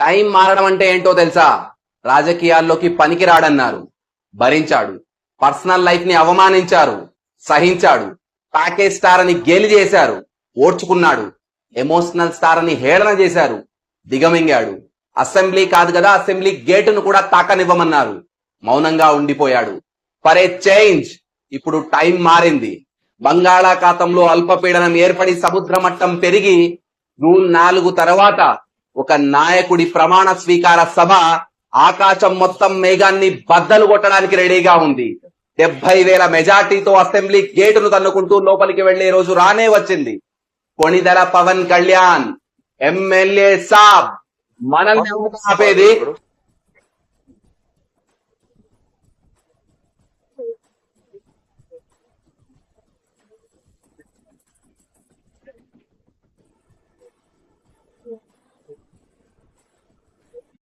Time మారడం అంటే ఏంటో తెలుసా? రాజకీయాల్లోకి పనికిరాడన్నారు. భరించాడు. పర్సనల్ లైఫ్ని అవమానించారు. సహించాడు. ప్యాకేజ్ స్టార్ అని గేలి చేశారు. ఓడ్చుకున్నాడు ఎమోషనల్ స్టార్ అని హేళన చేశారు. దిగమింగాడు. అసెంబ్లీ కాదు కదా అసెంబ్లీ గేటును కూడా తాకనివ్వమన్నారు. మౌనంగా ఉండిపోయాడు. For change! ఇప్పుడు టైం మారింది. బంగాళాఖాతంలో అల్పపీడనం ఏర్పడి సముద్ర మట్టం పెరిగి జూన్ నాలుగు తర్వాత ఒక నాయకుడి ప్రమాణ స్వీకార సభ ఆకాశం మొత్తం మేఘాన్ని బద్దలు కొట్టడానికి రెడీగా ఉంది. డెబ్బై వేల మెజార్టీతో అసెంబ్లీ గేటును తన్నుకుంటూ లోపలికి వెళ్ళే రోజు రానే వచ్చింది. కొణిదల పవన్ కళ్యాణ్ ఎమ్మెల్యే సాబ్ మనల్ని ఆపేది